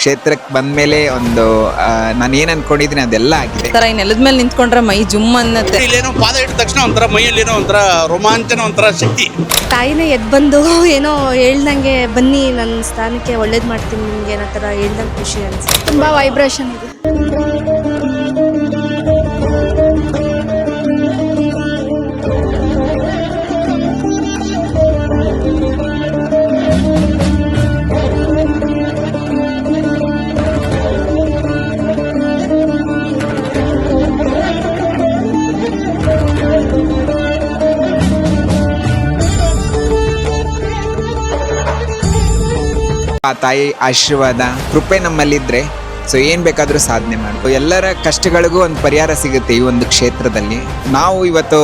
ಕ್ಷೇತ್ರಕ್ಕೆ ಬಂದ್ಮೇಲೆ ಒಂದು ನಾನು ಏನು ಅನ್ಕೊಂಡಿದ್ದೀನಿ ಅದೆಲ್ಲ ಆಗಿದೆ. ತರ ಈ ನೆಲದ ಮೇಲೆ ನಿಂತ್ಕೊಂಡ್ರೆ ಮೈ ಜುಮ್ ಅನ್ನತ್ತೆ. ಇಲ್ಲೇನೋ ಪಾದ ಇಟ್ಟ ತಕ್ಷಣ ಒಂಥರ ಮೈಯಲ್ಲೇನೋ ಒಂಥರ ರೋಮಾಂಚನ ಒಂಥರ ಶಕ್ತಿ. ತಾಯಿನೇ ಎದ್ದು ಬಂದು ಏನೋ ಹೇಳ್ದಂಗೆ ಬನ್ನಿ ನನ್ನ ಸ್ಥಾನಕ್ಕೆ ಒಳ್ಳೇದ್ ಮಾಡ್ತೀನಿ ನಿಮ್ಗೆ ಅನ್ನೋ ಥರ ಹೇಳ್ದಂಗೆ ಖುಷಿ ಅನ್ಸುತ್ತೆ. ತುಂಬಾ ವೈಬ್ರೇಷನ್ ಇದೆ. ಆ ತಾಯಿ ಆಶೀರ್ವಾದ, ಕೃಪೆ ನಮ್ಮಲ್ಲಿದ್ದರೆ ಸೊ ಏನು ಬೇಕಾದರೂ ಸಾಧನೆ ಮಾಡಿ ಎಲ್ಲರ ಕಷ್ಟಗಳಿಗೂ ಒಂದು ಪರಿಹಾರ ಸಿಗುತ್ತೆ ಈ ಒಂದು ಕ್ಷೇತ್ರದಲ್ಲಿ. ನಾವು ಇವತ್ತು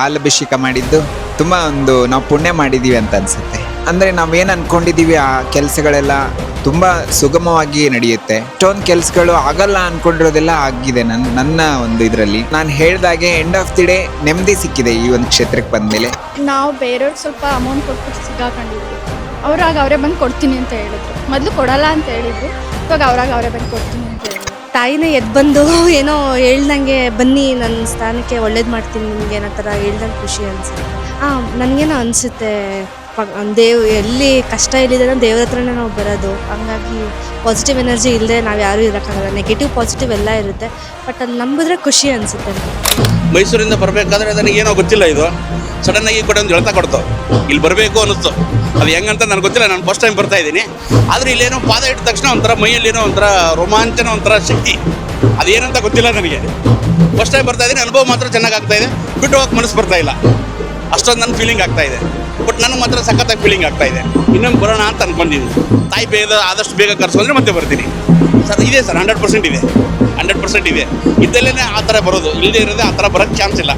ಹಾಲಭಿಷೇಕ ಮಾಡಿದ್ದು ತುಂಬ ಒಂದು ನಾವು ಪುಣ್ಯ ಮಾಡಿದ್ದೀವಿ ಅಂತ ಅನಿಸುತ್ತೆ. ಅಂದರೆ ನಾವೇನು ಅಂದ್ಕೊಂಡಿದ್ದೀವಿ ಆ ಕೆಲಸಗಳೆಲ್ಲ ತುಂಬ ಸುಗಮವಾಗಿ ನಡೆಯುತ್ತೆ. ಇಷ್ಟೊಂದು ಕೆಲಸಗಳು ಆಗಲ್ಲ ಅಂದ್ಕೊಂಡಿರೋದೆಲ್ಲ ಆಗಿದೆ ನನ್ನ ನನ್ನ ಒಂದು ಇದರಲ್ಲಿ. ನಾನು ಹೇಳ್ದಾಗೆ ಎಂಡ್ ಆಫ್ ದಿ ಡೇ ನೆಮ್ಮದಿ ಸಿಕ್ಕಿದೆ ಈ ಒಂದು ಕ್ಷೇತ್ರಕ್ಕೆ ಬಂದಮೇಲೆ. ನಾವು ಬೇರೆಯವ್ರಿಗೆ ಸ್ವಲ್ಪ ಅಮೌಂಟ್ ಕೊಟ್ಟು ಸಿಗಾಕೊಂಡಿದ್ವಿ ಅವ್ರಾಗ ಅವರೇ ಬಂದು ಕೊಡ್ತೀನಿ ಅಂತ ಹೇಳಿದ್ರು. ಮೊದಲು ಕೊಡಲ್ಲ ಅಂತ ಹೇಳಿದ್ರು. ಇವಾಗ ಅವ್ರಾಗ ಅವರೇ ಬಂದು ಕೊಡ್ತೀನಿ ಅಂತ ಹೇಳಿದ್ರು. ತಾಯಿನೇ ಎದ್ದು ಬಂದು ಏನೋ ಹೇಳ್ದಂಗೆ ಬನ್ನಿ ನನ್ನ ಸ್ಥಾನಕ್ಕೆ ಒಳ್ಳೇದು ಮಾಡ್ತೀನಿ, ನಿಮಗೆ ಅನ್ನೋ ಥರ ಹೇಳ್ದಂಗೆ ಖುಷಿ ಅನಿಸುತ್ತೆ. ಹಾಂ ನನಗೇನೋ ಅನಿಸುತ್ತೆ ದೇವ್ ಎಲ್ಲಿ ಕಷ್ಟ ಎಲ್ಲಿದೆ ದೇವ್ರ ಹತ್ರನೇ ನಾವು ಬರೋದು. ಹಂಗಾಗಿ ಪಾಸಿಟಿವ್ ಎನರ್ಜಿ ಇಲ್ಲದೆ ನಾವು ಯಾರು ಇರೋಕ್ಕಾಗಲ್ಲ. ನೆಗೆಟಿವ್ ಪಾಸಿಟಿವ್ ಎಲ್ಲ ಇರುತ್ತೆ. ಬಟ್ ಅದು ನಂಬಿದ್ರೆ ಖುಷಿ ಅನಿಸುತ್ತೆ ಮೈಸೂರಿಂದ ಬರಬೇಕಾದ್ರೆ ಏನೋ ಗೊತ್ತಿಲ್ಲ ಇದು. ಸಡನ್ ಆಗಿ ಕೂಡ ಒಂದು ಎಳ್ತಾ ಕೊಡ್ತು. ಇಲ್ಲಿ ಬರಬೇಕು ಅನಿಸ್ತು ಅದು ಹೆಂಗಂತ ನನಗೆ ಗೊತ್ತಿಲ್ಲ. ನಾನು ಫಸ್ಟ್ ಟೈಮ್ ಬರ್ತಾ ಇದ್ದೀನಿ. ಆದರೆ ಇಲ್ಲೇನೋ ಪಾದ ಇಟ್ಟ ತಕ್ಷಣ ಒಂಥರ ಮೈಯಲ್ಲೇನೋ ಒಂಥರ ರೋಮಾಂಚನ ಒಂಥರ ಶಕ್ತಿ. ಅದೇನಂತ ಗೊತ್ತಿಲ್ಲ ನನಗೆ. ಫಸ್ಟ್ ಟೈಮ್ ಬರ್ತಾ ಇದ್ದೀನಿ. ಅನುಭವ ಮಾತ್ರ ಚೆನ್ನಾಗಿ ಆಗ್ತಾ ಇದೆ. ಬಿಟ್ಟು ಹೋಗಕ್ಕೆ ಮನಸ್ಸು ಬರ್ತಾ ಇಲ್ಲ. ಅಷ್ಟೊಂದು ನನ್ನ ಫೀಲಿಂಗ್ ಆಗ್ತಾ ಇದೆ. ಬಟ್ ನನಗೆ ಮಾತ್ರ ಸಖತ್ತಾಗಿ ಫೀಲಿಂಗ್ ಆಗ್ತಾ ಇದೆ. ಇನ್ನೊಮ್ಮೆ ಬರೋಣ ಅಂತ ಅನ್ಕೊಂಡಿದ್ದೀನಿ. ತಾಯಿ ಬೇಗ ಆದಷ್ಟು ಬೇಗ ಕರ್ಸ್ಕೊಂಡ್ರೆ ಮತ್ತೆ ಬರ್ತೀನಿ. ಸರ್, ಇದೆ ಸರ್ ಹಂಡ್ರೆಡ್ ಪರ್ಸೆಂಟ್ ಇದೆ. ಹಂಡ್ರೆಡ್ ಪರ್ಸೆಂಟ್ ಇದೆ. ಇದ್ದಲ್ಲೇ ಆ ಥರ ಬರೋದು. ಇಲ್ಲದೇ ಇರೋದೇ ಆ ಥರ ಬರೋಕ್ಕೆ ಚಾನ್ಸ್ ಇಲ್ಲ.